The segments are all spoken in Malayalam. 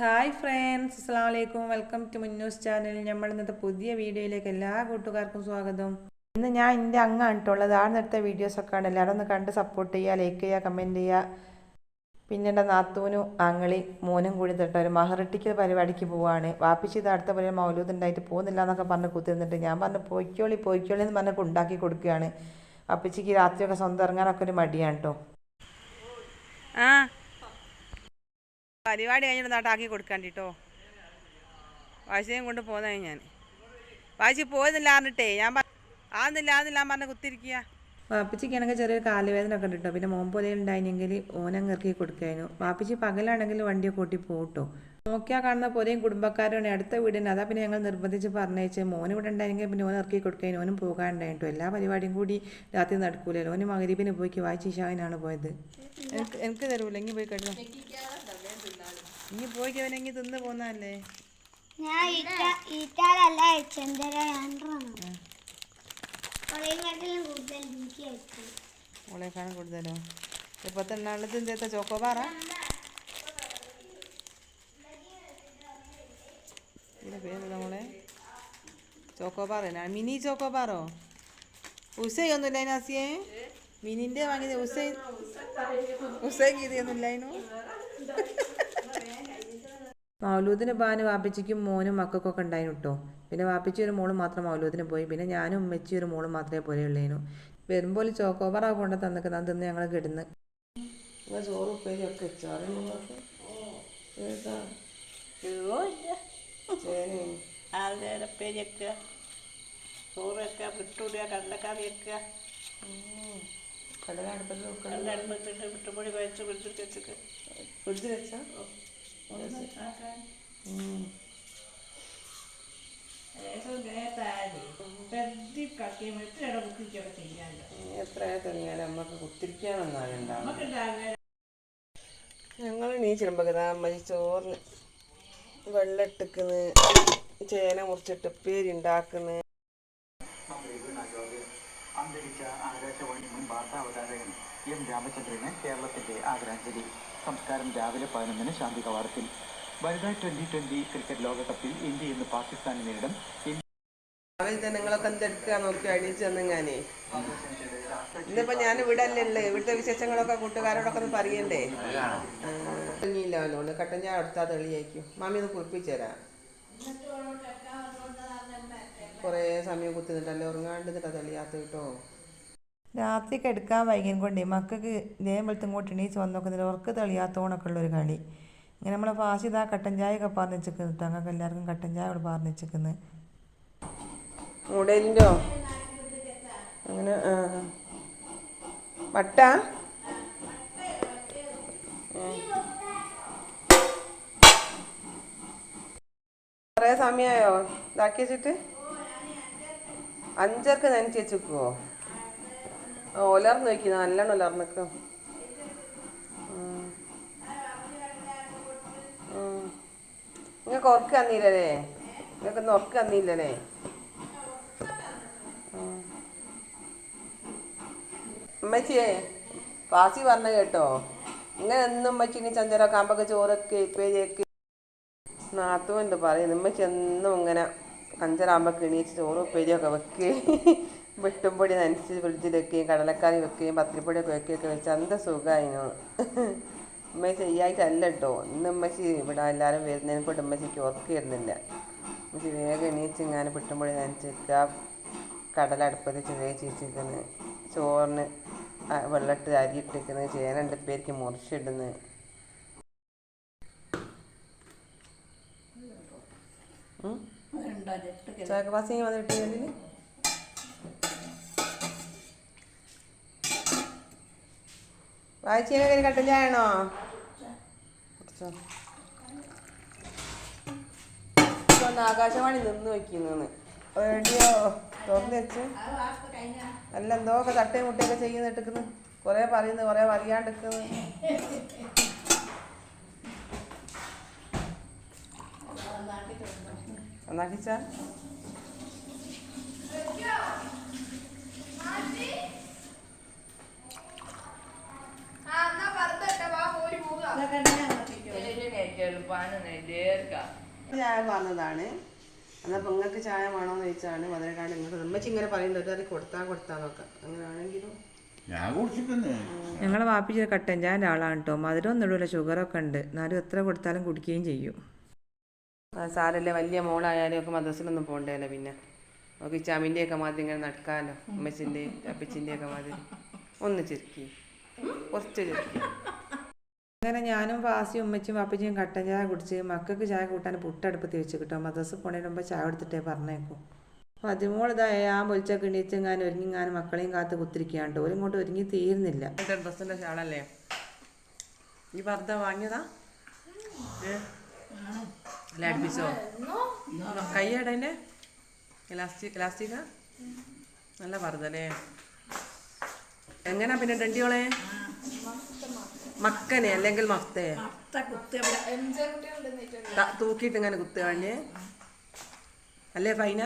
ഹായ് ഫ്രണ്ട്സ് അസ്സാം വലൈക്കും വെൽക്കം ടു മുന്നൂസ് ചാനൽ നമ്മൾ ഇന്നത്തെ പുതിയ വീഡിയോയിലേക്ക് എല്ലാ കൂട്ടുകാർക്കും സ്വാഗതം. ഇന്ന് ഞാൻ എന്റെ അങ്ങാണ് ഇട്ടുള്ളത് ആ നേരത്തെ വീഡിയോസൊക്കെ ആണ് എല്ലാവരും ഒന്ന് കണ്ട് സപ്പോർട്ട് ചെയ്യുക ലൈക്ക് ചെയ്യുക കമന്റ് ചെയ്യുക പിന്നെ എന്റെ നാത്തൂനും ആങ്ങളി മോനും കൂടി തൊട്ട് ഒരു മഹറിട്ടിക്ക് പരിപാടിക്ക് പോവാണ്. വാപ്പിച്ച് ഇത് അടുത്ത പോലെ മൗലൂദ് ഉണ്ടായിട്ട് പോകുന്നില്ല എന്നൊക്കെ പറഞ്ഞ് കുത്തിരുന്നിട്ട് ഞാൻ പറഞ്ഞു പോയിക്കോളി പോയിക്കോളി എന്ന് പറഞ്ഞൊക്കെ ഉണ്ടാക്കി കൊടുക്കുകയാണ്. വാപ്പിച്ചിക്ക് രാത്രിയൊക്കെ സ്വന്തം ഇറങ്ങാനൊക്കെ ഒരു മടിയാണ് കേട്ടോ ആ പരിപാടി കഴിഞ്ഞിട്ട് നാട്ടാക്കി കൊടുക്കാണ്ടിട്ടോ വാശിയും കൊണ്ട് പോന്നതായി ഞാൻ. വാശി പോയതില്ല ഞാൻ ആന്നില്ല ആന്നില്ല പറഞ്ഞ കുത്തിരിക്കുക വാപ്പിച്ചിക്കാണെങ്കിൽ ചെറിയൊരു കാലുവേദന ഒക്കെ ഉണ്ട് പിന്നെ മോൻ പോലെ ഉണ്ടായിരുന്നെങ്കിൽ ഓനങ്ങിറക്കി കൊടുക്കായിരുന്നു. വാപ്പിച്ചി പകലാണെങ്കിൽ വണ്ടിയൊക്കെ കൂട്ടി പോട്ടോ. നോക്കിയാൽ കാണുന്ന പോലെയും കുടുംബക്കാരാണ് അടുത്ത വീടിന് അതാ പിന്നെ ഞങ്ങൾ നിർബന്ധിച്ച് പറഞ്ഞേച്ച് മോൻ ഇവിടെ ഉണ്ടായിരുന്നെങ്കിൽ പിന്നെ ഓൻ ഇറക്കി കൊടുക്കാൻ ഓനും പോകാനുണ്ടായിട്ടോ. എല്ലാ പരിപാടിയും കൂടി രാത്രി നടക്കൂലല്ലോ. ഓന് മകരീബിന് പോയിക്ക് വായിച്ചിഷാവിനാണ് പോയത്. എനിക്ക് എനിക്ക് തരൂല. പോയി കഴിഞ്ഞു ഇനി പോയി കഴിഞ്ഞെങ്കിൽ തിന്ന് പോന്നല്ലേ ഞാൻ ഈറ്റ- ഈറ്റാലല്ല മോളെക്കാണ് കൂടുതലോ? ഇപ്പത്തെ തന്നെ എന്തേത്ത ചോക്കോബാറ ഇതിന്റെ പേരെന്താ മോളെ? ചോക്കോബാറേനാ മിനി ചോക്കോബാറോ പാറോ? ഒന്നുമില്ല അതിനാസിയെ മിനിന്റെ വാങ്ങിയത് ഉസൈ ഉസൈ ഗീതയൊന്നുമില്ലായിരുന്നു മൗലൂദിന് ബാന് വാപ്പിച്ചിക്കും മോനും മക്കൾക്കൊക്കെ ഉണ്ടായിരുന്നു കേട്ടോ പിന്നെ വാപ്പിച്ചി ഒരു മോളും മാത്രം മൗലൂദിന് പോയി. പിന്നെ ഞാനും ഉമ്മച്ചി ഒരു മോളും മാത്രമേ പോലെയുള്ളേനു വരുമ്പോൾ ചോക്കോബറാ കൊണ്ട് തന്നിക്കുന്ന. തിന്ന് ഞങ്ങൾ കിടന്ന്. ചോറ് ഉപ്പേരി ഒക്കെ വെച്ചാറ് ആൾക്കാരപ്പേരിയൊക്കെ ചോറൊക്കെ വിട്ടുവിടുക കടലക്കറി വെക്കുക കടലടുപ്പത്തിട്ട് വിട്ടുപൊടി കുഴച്ച് ഫ്രിഡ്ജിൽ വെച്ചിട്ട് ഫ്രിഡ്ജിൽ വെച്ചാ? എത്ര തെളിഞ്ഞാലും നമ്മക്ക് കുത്തിരിക്കാനൊന്നാലുണ്ടാവും ഞങ്ങൾ നീച്ചിടുമ്പോ അമ്മ ചോറിന് വെള്ളം ഇട്ടിക്കുന്ന് ചേന മുറിച്ചിട്ട് ഉപ്പേരി ഉണ്ടാക്കുന്നു അന്തരിച്ച ആകാശവാണി മുൻ വാർത്താ അവതാരകൻ എം രാമചന്ദ്രന് കേരളത്തിന്റെ ആദരാഞ്ജലി. സംസ്കാരം രാവിലെ പതിനൊന്നിന് ശാന്തി കവാടത്തിൽ. വനിതാ ട്വന്റി ട്വന്റി ക്രിക്കറ്റ് ലോകകപ്പിൽ ഇന്ത്യ ഇന്ന് പാകിസ്ഥാനെ നേരിടും. ഇന്നിപ്പോ ഞാൻ ഇവിടെ അല്ലേ ഇവിടുത്തെ വിശേഷങ്ങളൊക്കെ കൂട്ടുകാരോടൊക്കെ ഒന്ന് പറയണ്ടേ? തെളിയില്ലാലോണ്ട് കട്ടൻ ഞാൻ അടുത്താ തെളിയായിരിക്കും. മാമി ഒന്ന് കുളിപ്പിച്ചേരാ കുറേ സമയം കുത്തി നിന്നിട്ടല്ലേ ഉറങ്ങാണ്ട് നിന്നിട്ടാ തെളിയാത്ത കേട്ടോ. രാത്രി കിടക്കാൻ വൈകിയും കൊണ്ട് മക്കൾക്ക് ഇതേ വെളുത്തും ഇങ്ങോട്ട് എണീച്ച് വന്ന് നോക്കുന്നില്ല ഉറക്ക് തെളിയാത്തോണൊക്കെ ഉള്ളൊരു കളി. ഇങ്ങനെ നമ്മളെ ഫാസ്റ്റ് ഇതാ കട്ടൻ ചായ ഒക്കെ പറഞ്ഞ് വെച്ചിരിക്കുന്നു തങ്ങൾക്ക് എല്ലാവർക്കും കട്ടൻ ചായ ഇവിടെ പറഞ്ഞ് വെച്ചിരിക്കുന്നത് അങ്ങനെ വട്ട? കുറേ സമയമായോ ഇതാക്കി വെച്ചിട്ട്? അഞ്ചർക്ക് നനച്ച് വെച്ചേക്കുവോ? ഒലർന്ന് വയ്ക്കുന്ന നല്ലോണം ഒലർന്നിക്കും നിങ്ങൾക്ക് ഉറക്കം തന്നില്ലല്ലേ നിങ്ങൾക്ക് ഇന്ന് ഉറക്കം തന്നില്ലല്ലേ അമ്മച്ചിയെ പാസി പറഞ്ഞ കേട്ടോ. ഇങ്ങനെ എന്നും അമ്മച്ചിന് ചഞ്ചര കാമ്പൊക്കെ ചോറൊക്കെ ഇപ്പേക്ക് നാത്തുമുണ്ട് പറയുന്നു? ഉമ്മച്ചി എന്നും ഇങ്ങനെ അഞ്ചരാകുമ്പോൾ എണീച്ച് ചോറ് ഉപ്പേരിയൊക്കെ വെക്കുകയും വെട്ടുംപൊടി നനച്ച് ഫ്രിഡ്ജിൽ വെക്കുകയും കടലക്കറി വെക്കുകയും പത്തിരിപ്പൊടിയൊക്കെ വെക്കുകയൊക്കെ വെച്ച് എന്ത് സുഖമായിരുന്നു ഉമ്മ ചെയ്യായിട്ടല്ല കേട്ടോ ഇന്ന് ഉമ്മച്ചി ഇവിടെ എല്ലാവരും വരുന്നതിനെ കൊണ്ട് ഉമ്മച്ചിക്ക് ഉറക്കിയിരുന്നില്ല. ഉമ്മച്ചി വേഗം എണീച്ച് ഇങ്ങനെ വെട്ടുംപൊടി നനച്ച് വെക്കുക കടല ചെറിയ വെച്ചിരിക്കുന്നത് ചോറിന് വെള്ളിട്ട് വെള്ളമിട്ട് അരി ഇട്ടിരിക്കുന്നത് ചേനണ്ട് പേർക്ക് മുറിച്ചിടുന്നത് ചാക്കപ്പാസിങ് വന്നിട്ട് വായിച്ചൊക്കെ കട്ടൻ ചായ ആണോ ആകാശവാണി നിന്ന് വയ്ക്കുന്നു റേഡിയോ തുറന്ന് വെച്ച്. അല്ല എന്തോ ഒക്കെ തട്ടയും മുട്ടയൊക്കെ ചെയ്യുന്ന എടുക്കുന്നു കുറേ പറയുന്നു കുറേ പറയാണ്ടിരിക്കുന്നു ഒന്നാക്കിച്ചാ ചായ പറഞ്ഞതാണ് അതപ്പോൾ നിങ്ങൾക്ക് ചായ വേണോന്ന് ചോദിച്ചാണ് മധുരക്കാണ്ട് നിങ്ങൾക്ക് ഉമ്മച്ചി ഇങ്ങനെ പറയുന്നുണ്ട് അത് കൊടുത്താൽ കൊടുത്താൽ നോക്കാം അങ്ങനെയാണെങ്കിലും ഞങ്ങളെ വാപ്പിച്ച കട്ടൻ ചായന്റെ ആളാണ് കേട്ടോ. മധുരമൊന്നും ഇടൂല ഷുഗറൊക്കെ ഉണ്ട്. എന്നാലും എത്ര കൊടുത്താലും കുടിക്കുകയും ചെയ്യും. സാറല്ലേ സാരല്ലേ വലിയ മോളായാലും ഒക്കെ മദ്രസിലൊന്നും പോകണ്ടല്ലോ പിന്നെ. നമുക്ക് ഈ ചമിന്റെ ഒക്കെ മാതിരി ഇങ്ങനെ നടക്കാമല്ലോ അമ്മച്ചിന്റെ അപ്പച്ചിന്റെ ഒക്കെ മാതിരി. ഒന്ന് ചെറുക്കി. കുറച്ച് ചെറുക്കി. അങ്ങനെ ഞാനും ഫാസിയും ഉമ്മച്ചും വാപ്പച്ചിയും കട്ടൻ ചായ കുടിച്ച് മക്കൾക്ക് ചായ കൂട്ടാൻ പുട്ടടുപ്പത്തി വെച്ച് കിട്ടും. മദ്രസ് പോണേന് മുമ്പ് ചായ എടുത്തിട്ടേ പറഞ്ഞേക്കും. അപ്പോൾ ആ പൊളിച്ചൊക്കെ ഞാൻ ഒരുങ്ങിങ്ങാനും മക്കളെയും കാത്ത് കുത്തിരിക്കാണ്ട് ഒരു ഇങ്ങോട്ട് ഒരുങ്ങി തീരുന്നില്ല. ഡ്രസ്സിന്റെ ഷാളല്ലേ? ഈ പർദ്ദ വാങ്ങിയതാ? അല്ല അടുപ്പിച്ചോ? കയ്യടേന്റെ ഇലാസ്റ്റിക് ഇലാസ്റ്റിക്കാ? നല്ല പർദ്ദല്ലേ എങ്ങനെയാ പിന്നെ ഡണ്ടിയോളെ മക്കനെ അല്ലെങ്കിൽ മഫ്തേ ത- തൂക്കിയിട്ട് ഇങ്ങനെ കുത്തി വേണ്ടേ അല്ലേ ഫൈന?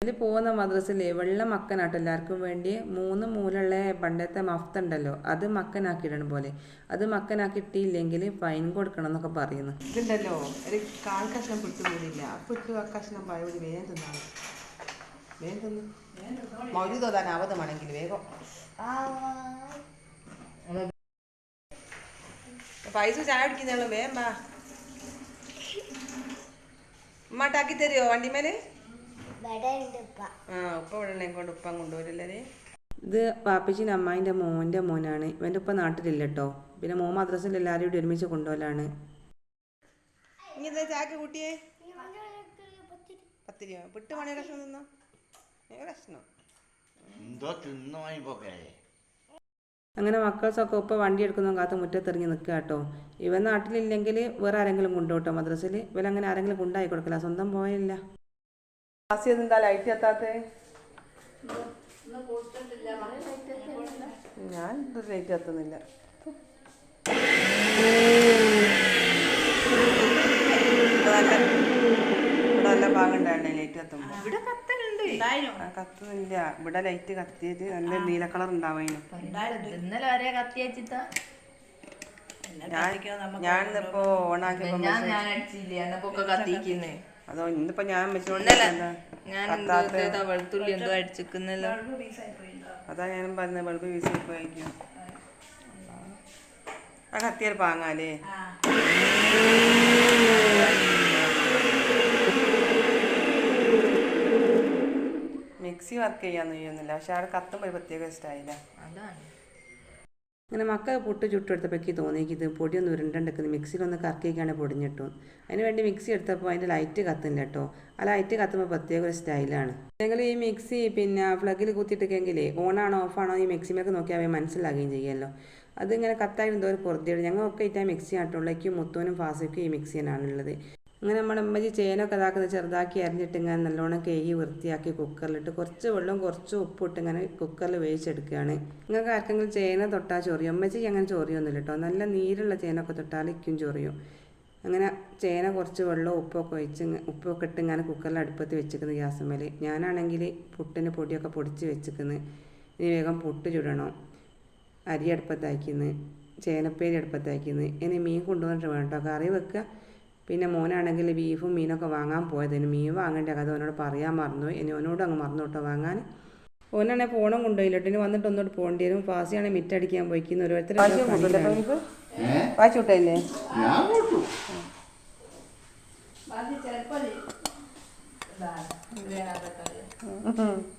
ഇതിൽ പോകുന്ന മദ്രസിലെ വെള്ള മക്കനാട്ടോ എല്ലാവർക്കും വേണ്ടി. മൂന്ന് മൂലുള്ള പണ്ടത്തെ മഫ്ത ഉണ്ടല്ലോ അത് മക്കനാക്കിയിടണം പോലെ. അത് മക്കനാക്കിയിട്ടില്ലെങ്കിൽ ഫൈൻ കൊടുക്കണം എന്നൊക്കെ പറയുന്നു. ഇതുണ്ടല്ലോ ഒരു കാൽ കഷ്ണം പിടിച്ചുകൂടില്ല അപ്പൊ ഇട്ട് ആ കഷ്ണം പഴകൂടി വേഗം തിന്നാണ് വേഗം തിന്നു. മൗരി തോതാൻ ആവതമാണെങ്കിൽ വേഗം. പൈസ ചായ കുടിക്കുന്നുള്ളൂ വേഗം വാ ഉമ്മാട്ടാക്കി തരുമോ വണ്ടിമേൽ? ആ ഉപ്പ ഇവിടെ കൊണ്ട് ഉപ്പം കൊണ്ടുവരില്ലേ ഇത്? പാപ്പച്ചിന്റെ അമ്മായിന്റെ മോന്റെ മോനാണ്. ഇവന്റെ ഉപ്പ നാട്ടിലില്ല കേട്ടോ. പിന്നെ മോൻ മദ്രസിൽ എല്ലാവരും കൂടി ഒരുമിച്ച് കൊണ്ടുപോലാണ് ഇനി എന്താ ചാക്ക് കൂട്ടിയേ? പത്ത് രൂപ വിട്ട് മണി കഷ്ണം തിന്നോ? ഏ കഷ്ണം. എന്തോ തിന്നു വാങ്ങിപ്പോക്കേ അങ്ങനെ മക്കൾസൊക്കെ ഉപ്പ വണ്ടി എടുക്കുന്ന കാത്ത് മുറ്റത്തെറിഞ്ഞ് നിൽക്കുക കേട്ടോ. ഇവൻ നാട്ടിലില്ലെങ്കിൽ വേറെ ആരെങ്കിലും കൊണ്ടുപോട്ടോ മദ്രസയിൽ ഇവരങ്ങനെ ആരെങ്കിലും കൊണ്ടായി കൊടുക്കില്ല സ്വന്തം പോയില്ല ക്ലാസ് എന്താ ലൈറ്റ് എത്താത്തേ? ഞാൻ ലൈറ്റ് എത്തുന്നില്ല. ഇവിടെ നല്ല ഭാഗം ഭാഗമുണ്ടായിരുന്നേ ലൈറ്റ് കത്തുമ്പോ ഇവിടെ കത്തുന്നില്ല. ഇവിടെ ലൈറ്റ് കത്തിയത് നല്ല നീല കളർ ഉണ്ടാവുന്നു ഇന്നലെ വരെ കത്തി വെച്ചിട്ടാ. ഞാൻ ഇന്നിപ്പോ ഓണാക്കിയപ്പോ ഞാൻ ഞാൻ അടിച്ചില്ല? എന്നപ്പൊക്കെ കത്തിക്കുന്നേ. അതോ ഇന്നിപ്പോ ഞാൻ ഞാൻ വെളുത്തുള്ളി എന്തോ അടിച്ചിക്കുന്നല്ലോ അതാ ഞാനും പറഞ്ഞ ബൾബ് പീസ് പോയിരിക്കും ആ കത്തിയാൽ പാങ്ങാലേ മിക്സി വർക്ക് ചെയ്യാന്ന് ചെയ്യുന്നില്ല. പക്ഷെ അവിടെ കത്തുമ്പോൾ ഒരു പ്രത്യേക സ്റ്റൈല. അതാണ്. അങ്ങനെ മക്കൾ പുട്ട് ചുട്ടെടുത്തപ്പോഴേക്ക് തോന്നിക്ക് ഇത് പൊടിയൊന്നും ഉരുണ്ടെടുക്കുന്നത് മിക്സിയിലൊന്ന് കറക്കിയൊക്കെയാണ് പൊടിഞ്ഞിട്ടു. അതിന് വേണ്ടി മിക്സി എടുത്തപ്പോൾ അതിന്റെ ലൈറ്റ് കത്തുന്നില്ല കേട്ടോ ആ ലൈറ്റ് കത്തുമ്പോൾ പ്രത്യേക ഒരു സ്റ്റൈലാണ്. ഞങ്ങൾ ഈ മിക്സി പിന്നെ പ്ലഗിൽ കുത്തിയിട്ടൊക്കെങ്കിലേ ഓണാണോ ഓഫാണോ ഈ മിക്സിമൊക്കെ നോക്കിയാൽ അവയെ മനസ്സിലാകുകയും ചെയ്യുമല്ലോ അതിങ്ങനെ കത്തായി എന്തോ ഒരു പുറത്തിയിടും ഞങ്ങൾ ഒക്കെ ഇട്ടാൽ മിക്സി ആട്ടുള്ളേക്കും മുത്തോനും ഫാസിക്കും ഈ മിക്സി തന്നെയാണുള്ളത് അങ്ങനെ നമ്മുടെ അമ്മച്ചി ചേനൊക്കെ ഇതാക്കുന്നത് ചെറുതാക്കി അരിഞ്ഞിട്ട് ഇങ്ങനെ നല്ലോണം കേകി വൃത്തിയാക്കി കുക്കറിലിട്ട് കുറച്ച് വെള്ളം കുറച്ച് ഉപ്പിട്ട് ഇങ്ങനെ കുക്കറിൽ വേവിച്ചെടുക്കുകയാണ്. നിങ്ങൾക്ക് ആർക്കെങ്കിലും ചേന തൊട്ടാൽ ചൊറിയും. അമ്മച്ചിക്ക് അങ്ങനെ ചൊറിയൊന്നുമില്ല കേട്ടോ. നല്ല നീരുള്ള ചേനൊക്കെ തൊട്ടാൽ ഇക്കും ചൊറിയും. അങ്ങനെ ചേന കുറച്ച് വെള്ളവും ഉപ്പൊക്കെ ഒഴിച്ച് ഉപ്പൊക്കെ ഇട്ട് ഇങ്ങനെ കുക്കറിൽ അടുപ്പത്ത് വെച്ചിരിക്കുന്നത് ഗ്യാസുമേൽ ഞാനാണെങ്കിൽ പുട്ടിന് പൊടിയൊക്കെ പൊടിച്ച് വെച്ചിരിക്കുന്നത് ഇനി വേഗം പുട്ട് ചുടണം. അരി അടുപ്പത്തായിക്കുന്നു ചേനപ്പേരി അടുപ്പത്തായിക്കുന്നു ഇനി മീൻ കൊണ്ടുവന്നിട്ട് വേണം കേട്ടോ. കറി വെക്കുക. പിന്നെ മോനാണെങ്കിൽ ബീഫും മീനൊക്കെ വാങ്ങാൻ പോയതിന്. മീൻ വാങ്ങേണ്ട കഥ അവനോട് പറയാൻ മറന്നു. ഇനി അവനോട് അങ്ങ് മറന്നു കേട്ടോ വാങ്ങാൻ. ഓനാണെങ്കിൽ ഫോണും കൊണ്ടുപോയില്ല ഇനി വന്നിട്ട് ഒന്നോട്ട് പോകേണ്ടി വരും. ഫാസിയാണെങ്കിൽ മിറ്റടിക്കാൻ പോയിക്കുന്ന. ഓരോരുത്തർ വായിച്ചു വിട്ടല്ലേ ഞാൻ കൂട്ടു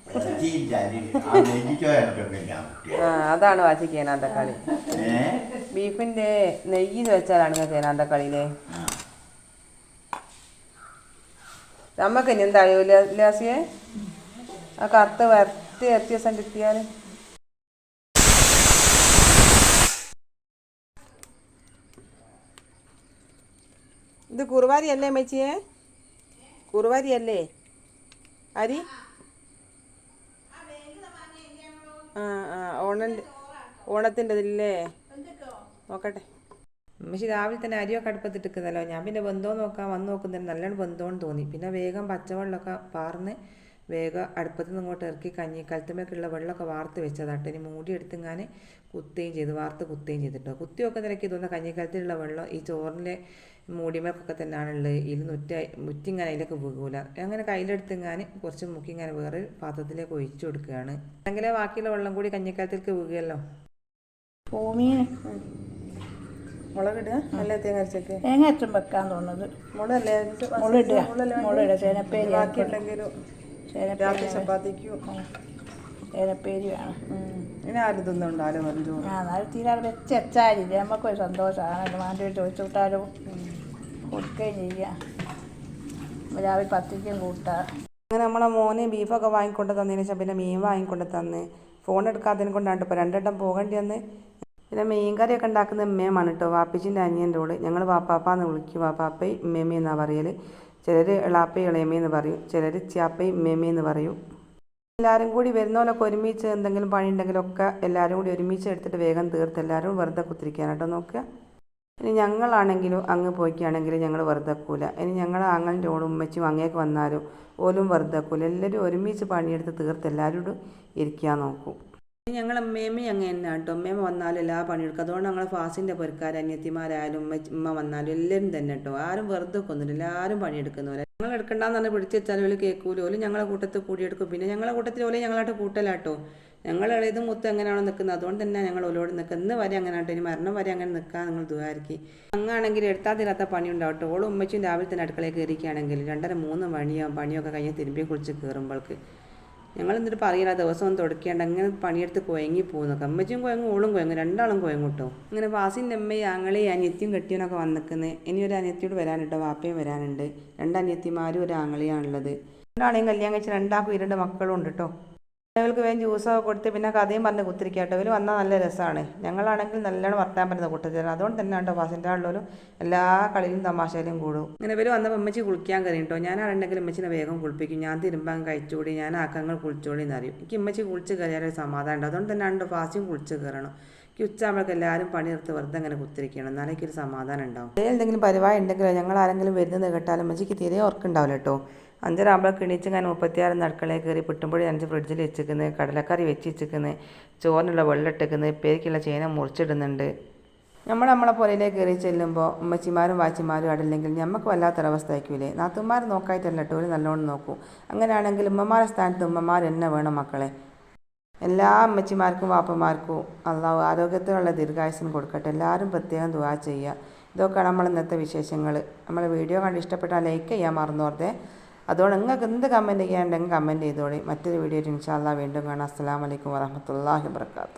ആ നെല്ലിക്കോയൊക്കെ ഞാൻ കുട്ടിയെ ആ അതാണ് വാച്ചി കേനാന്ത കളി ഏ? ബീഫിന്റെ നെയ്യിൽ വെച്ചാലാണ് കേനാന്ത കളിയിലെ നമുക്ക് ഇനി എന്താ ലാസിയെ ആ കത്ത് വരത്തി എത്തിയ ദിവസം കിട്ടിയാൽ ഇത് കുറുവാരി അല്ലേ അമ്മച്ചിയെ? കുറുവാരി അല്ലേ അരി? ആ ആ ഓണന്റെ ഓണത്തിന്റെ ഇതില്ലേ നോക്കട്ടെ. പക്ഷെ രാവിലെ തന്നെ അരിയൊക്കെ അടുപ്പത്തിട്ടിരിക്കുന്നല്ലോ. ഞാൻ പിന്നെ ബന്ധം നോക്കാൻ വന്ന് നോക്കുന്നതിന് നല്ലോണം ബന്ധമെന്ന് തോന്നി. പിന്നെ വേഗം പച്ചവെള്ളമൊക്കെ പാർന്ന് വേഗം അടുപ്പത്ത് നിന്ന് ഇങ്ങോട്ട് ഇറക്കി കഞ്ഞി കലത്തുമ്പോഴൊക്കെയുള്ള വെള്ളമൊക്കെ വാർത്ത് വെച്ചതാട്ടോ. ഇനി മൂടി എടുത്തിങ്ങനെ കുത്തുകയും ചെയ്ത് വാർത്ത് കുത്തുകയും ചെയ്തിട്ടോ. കുത്തിയൊക്കെ നിലയ്ക്ക് തോന്നുന്ന കഞ്ഞിക്കലത്തിലുള്ള വെള്ളം ഈ ചോറിന്റെ മൂടിമേക്കൊക്കെ തന്നെയാണ് ഉള്ളത്. ഇതിൽ നുറ്റ മുറ്റിങ്ങനെ അതിലേക്ക് വീകൂല. അങ്ങനെ കയ്യിലെടുത്തിങ്ങനെ കുറച്ച് മുക്കി ഇങ്ങനെ വേറെ പാത്രത്തിലേക്ക് ഒഴിച്ചു കൊടുക്കുകയാണ്. അല്ലെങ്കിൽ ബാക്കിയുള്ള വെള്ളം കൂടി കഞ്ഞിക്കലത്തിലേക്ക് വീകുമല്ലോ ഭൂമിയിൽ മുളകിടുക? നല്ല തേങ്ങ അരച്ചൊക്കെ? തേങ്ങ വെക്കാൻ തോന്നുന്നത്. മുളകല്ലേ മുളിടുക മുളിടുക ചേനപ്പേരി ബാക്കിയുണ്ടെങ്കിലും? രാത്രി ചേനപ്പേരി ചപ്പാത്തിക്കും? ചേനപ്പേരി വേണം. ഇനി ആരും ആ നാളെ തീരാതെ വെച്ച് വെച്ചാലില്ല നമുക്കൊരു സന്തോഷമാണ്. മാന്റെ ചോദിച്ചു വിട്ടാലും കൊടുക്കുകയും ചെയ്യാം. രാവിലെ പത്തിക്കും കൂട്ടാം. അങ്ങനെ നമ്മളെ മോന് ബീഫൊക്കെ വാങ്ങിക്കൊണ്ട് തന്നതിന് ശേഷം പിന്നെ മീൻ വാങ്ങിക്കൊണ്ട് തന്ന്. ഫോൺ എടുക്കാത്തതിനെ കൊണ്ടാണ് ഇപ്പോൾ രണ്ടെട്ടം പോകേണ്ടി വന്ന്. പിന്നെ മീൻ കറിയൊക്കെ ഉണ്ടാക്കുന്ന ഉമ്മയുമാണ് കേട്ടോ വാപ്പിച്ചിന്റെ അനിയന്റെ ഓൾ ഞങ്ങൾ വാപ്പാപ്പാന്ന് വിളിക്കും. വാപ്പാപ്പയും ഉമ്മയമ്മ എന്നാണ് പറയൽ ചിലർ ഇളാപ്പയും ഇളയമ്മയെന്ന് പറയും. ചിലർ ചിയാപ്പയും ഉമ്മയമ്മയെന്ന് പറയും. എല്ലാവരും കൂടി വരുന്നവരൊക്കെ ഒരുമിച്ച് എന്തെങ്കിലും പണി ഉണ്ടെങ്കിലൊക്കെ എല്ലാവരും കൂടി ഒരുമിച്ച് എടുത്തിട്ട് വേഗം തീർത്ത് എല്ലാവരും വെറുതെ കുത്തിരിക്കാനാട്ടോ നോക്കുക. ഇനി ഞങ്ങളാണെങ്കിലും അങ്ങ് പോയിക്കുകയാണെങ്കിൽ ഞങ്ങൾ വെറുതെ വെക്കൂല ഇനി ഞങ്ങൾ അങ്ങനെ ഓടും ഉമ്മച്ചും അങ്ങേക്ക് വന്നാലും ഓലും വെറുതെ വെക്കൂല എല്ലാവരും ഒരുമിച്ച് പണിയെടുത്ത് തീർത്ത് എല്ലാവരോടും ഇരിക്കാൻ നോക്കും. ഞങ്ങൾ അമ്മയമ്മയും അങ്ങനെ തന്നെ കേട്ടോ. അമ്മയമ്മ വന്നാലും എല്ലാ പണിയെടുക്കും. അതുകൊണ്ട് ഞങ്ങൾ ഫാസിന്റെ പൊരുക്കാർ അനിയത്തിമാരായാലും ഉമ്മ വന്നാലും എല്ലാവരും തന്നെ കേട്ടോ. ആരും വെറുതെ വെക്കൊന്നുമില്ല എല്ലാവരും പണിയെടുക്കുന്നവരെ. ഞങ്ങൾ എടുക്കണ്ടെന്ന് പറഞ്ഞ് പിടിച്ച് വെച്ചാൽ ഓൽ കേൾക്കൂല. ഓൽ ഞങ്ങളെ കൂട്ടത്തിൽ കൂടിയെടുക്കും. പിന്നെ ഞങ്ങളെ കൂട്ടത്തിൽ ഓലെ ഞങ്ങളായിട്ട് കൂട്ടലാട്ടോ ഞങ്ങൾ ഇളയത് മുത്ത് എങ്ങനെയാണോ നിൽക്കുന്നത്? അതുകൊണ്ട് തന്നെ ഞങ്ങൾ ഓലോട് നിൽക്കുന്നത് ഇന്ന് വരെ അങ്ങനെ ആട്ടോ ഇനി മരണം വരെ അങ്ങനെ നിൽക്കാൻ നിങ്ങൾ ദുഹാരിക്കി അങ്ങാണെങ്കിൽ എടുത്താൽ തീരാത്ത പണി ഉണ്ടാവട്ടോ ഓളും ഉമ്മച്ചും രാവിലെ തന്നെ അടുക്കളയിൽ കയറിക്കുകയാണെങ്കിൽ രണ്ടര മൂന്ന് മണിയാവും പണിയൊക്കെ കഴിഞ്ഞ് തിരുമ്പി കുളിച്ച് കയറുമ്പോൾക്ക്. ഞങ്ങൾ എന്നിട്ട് പറയില്ല ദിവസം ഒന്ന് തുടക്കേണ്ട അങ്ങനെ പണിയെടുത്ത് കുഴങ്ങി പോകുന്നൊക്കെ അമ്മച്ചും കുഴങ്ങും ഓളും കുഴങ്ങും രണ്ടാളും കുഴങ്ങും കേട്ടോ ഇങ്ങനെ വാസിന്റെ അമ്മയും ആങ്ങളെയും അനിയത്തിയും കെട്ടിയനൊക്കെ വന്നിക്കുന്നത് ഇനി ഒരു അനിയത്തിയോട് വരാനുണ്ടോ വാപ്പയും വരാനുണ്ട്. രണ്ട് അനിയത്തിമാരും ഒരു ആങ്ങളെയാണുള്ളത് രണ്ടാളെയും കല്യാണം കഴിച്ച് രണ്ടാൾക്കും ഇരണ്ട് രണ്ട് മക്കളും ഉണ്ട് കേട്ടോ ഇവർക്ക് വേഗം ജ്യൂസൊക്കെ കൊടുത്ത് പിന്നെ കഥയും പറഞ്ഞ് കുത്തിരിക്കുക കേട്ടോ. ഇവർ വന്നാൽ നല്ല രസമാണ്. ഞങ്ങളാണെങ്കിൽ നല്ലോണം വർത്താൻ പറ്റുന്ന കൂട്ടത്തിൽ അതുകൊണ്ട് തന്നെ കേട്ടോ ഫാസിന്റെ ആളുകളും എല്ലാ കളിയിലും തമാശയിലും കൂടും. ഇങ്ങനെ ഇവർ വന്നപ്പോൾ അമ്മച്ചി കുളിക്കാൻ കയറി കേട്ടോ. ഞാൻ ആളുണ്ടെങ്കിൽ അമ്മച്ചിനെ വേഗം കുളിപ്പിക്കും. ഞാൻ തിരുമ്പാൻ കഴിച്ചുകൂടി ഞാൻ ആക്കങ്ങൾ കുളിച്ചുകൂടി എന്നറിയും എനിക്ക് അമ്മച്ചി കുളിച്ച് കയറിയാലൊരു സമാധാനം ഉണ്ട്. അതുകൊണ്ട് തന്നെ ഉണ്ട് ഫാസ്റ്റും കുളിച്ച് കയറണം. എനിക്ക് ഉച്ചയാകുമ്പോഴൊക്കെ എല്ലാവരും പണിയെടുത്ത് വെറുതെ അങ്ങനെ കുത്തിരിക്കണം എന്നാലേ ഒരു സമാധാനം ഉണ്ടാവും. എന്തെങ്കിലും പരിപാടി ഉണ്ടെങ്കിലോ ഞങ്ങൾ ആരെങ്കിലും വരുന്നത് കേട്ടാലും അമ്മച്ചിക്ക് തീരെ ഓർക്കുണ്ടാവില്ല കേട്ടോ. അഞ്ചരാകുമ്പോൾ എണീച്ച് ഞാൻ മുപ്പത്തിയാറ് അടുക്കളയിൽ കയറി പിട്ടുമ്പോഴേ അഞ്ച് ഫ്രിഡ്ജിൽ വെച്ചിരിക്കുന്നത് കടലക്കറി വെച്ച് വെച്ചിരിക്കുന്നത് ചോറിനുള്ള വെള്ളം ഇട്ടിരിക്കുന്നത് പേരിക്കുള്ള ചേന മുറിച്ചിടുന്നുണ്ട്. നമ്മൾ നമ്മളെ പുരയിലേക്ക് കയറി ചെല്ലുമ്പോൾ ഉമ്മച്ചിമാരും വാച്ചിമാരും അടില്ലെങ്കിൽ നമുക്ക് വല്ലാത്തൊരവസ്ഥ നാത്തുമാർ നോക്കായിട്ടല്ല കേട്ടോ ഒരു നല്ലോണം നോക്കൂ. അങ്ങനെയാണെങ്കിൽ ഉമ്മമാരെ സ്ഥാനത്ത് ഉമ്മമാർ എന്നെ വേണം മക്കളെ. എല്ലാ അമ്മച്ചിമാർക്കും വാപ്പമാർക്കും അള്ളാഹു ആരോഗ്യത്തിനുള്ള ദീർഘായുസിന് കൊടുക്കട്ടെ. എല്ലാവരും പ്രത്യേകം ദുവാ ചെയ്യുക ഇതൊക്കെയാണ് നമ്മൾ ഇന്നത്തെ വിശേഷങ്ങൾ നമ്മളെ വീഡിയോ കണ്ട് ഇഷ്ടപ്പെട്ടാൽ ലൈക്ക് ചെയ്യാൻ മറന്നു അതുകൊണ്ട് നിങ്ങൾക്ക് എന്ത് കമന്റ് ചെയ്യാനുണ്ടെങ്കിൽ കമന്റ് ചെയ്തോളി. മറ്റൊരു വീഡിയോ ഇൻഷാല്ല വീണ്ടും കാണാം. അസ്സാം വലൈക്കും വരഹമത്തല്ലാഹി വർക്കാത്തു